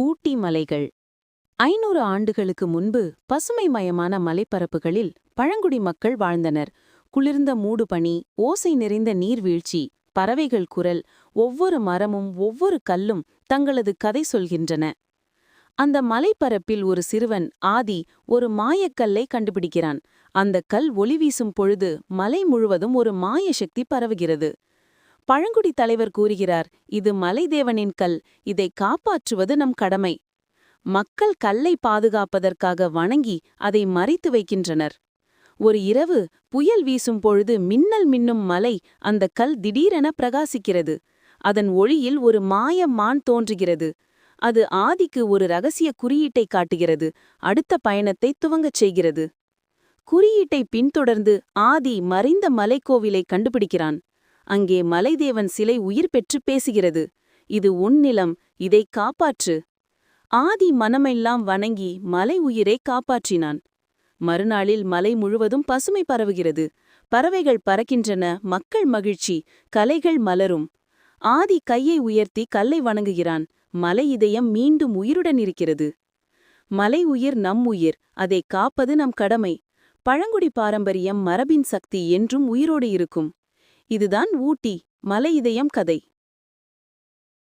ஊட்டி மலைகள். ஐநூறு ஆண்டுகளுக்கு முன்பு பசுமைமயமான மலைப்பரப்புகளில் பழங்குடி மக்கள் வாழ்ந்தனர். குளிர்ந்த மூடுபனி ஓசை நிறைந்த நீர்வீழ்ச்சி பறவைகள் குரல் ஒவ்வொரு மரமும் ஒவ்வொரு கல்லும் தங்களது கதை சொல்கின்றன. அந்த மலைப்பரப்பில் ஒரு சிறுவன் ஆதி ஒரு மாயக்கல்லை கண்டுபிடிக்கிறான். அந்த கல் ஒளி வீசும் பொழுது மலை முழுவதும் ஒரு மாய சக்தி பரவுகிறது. பழங்குடி தலைவர் கூறுகிறார் இது மலைதேவனின் கல் இதை காப்பாற்றுவது நம் கடமை. மக்கள் கல்லை பாதுகாப்பதற்காக வணங்கி அதை மறைத்து வைக்கின்றனர். ஒரு இரவு புயல் வீசும் பொழுது மின்னல் மின்னும் மலை அந்த கல் திடீரென பிரகாசிக்கிறது. அதன் ஒளியில் ஒரு மாய மான் தோன்றுகிறது. அது ஆதிக்கு ஒரு ரகசிய குறியீட்டை காட்டுகிறது. அடுத்த பயணத்தை துவங்கச் செய்கிறது. குறியீட்டை பின்தொடர்ந்து ஆதி மறைந்த மலைக்கோவிலை கண்டுபிடிக்கிறான். அங்கே மலைதேவன் சிலை உயிர் பெற்று பேசுகிறது. இது உன் நிலம் இதை காப்பாற்று. ஆதி மனமெல்லாம் வணங்கி மலை உயிரை காப்பாற்றினான். மறுநாளில் மலை முழுவதும் பசுமை பரவுகிறது. பறவைகள் பறக்கின்றன மக்கள் மகிழ்ச்சி கலைகள் மலரும். ஆதி கையை உயர்த்தி கல்லை வணங்குகிறான். மலை இதயம் மீண்டும் உயிருடன் இருக்கிறது. மலை உயிர் நம் உயிர் அதை காப்பது நம் கடமை. பழங்குடி பாரம்பரியம் மரபின் சக்தி என்றும் உயிரோடு இருக்கும். இதுதான் ஊட்டி மலை இதயம் கதை.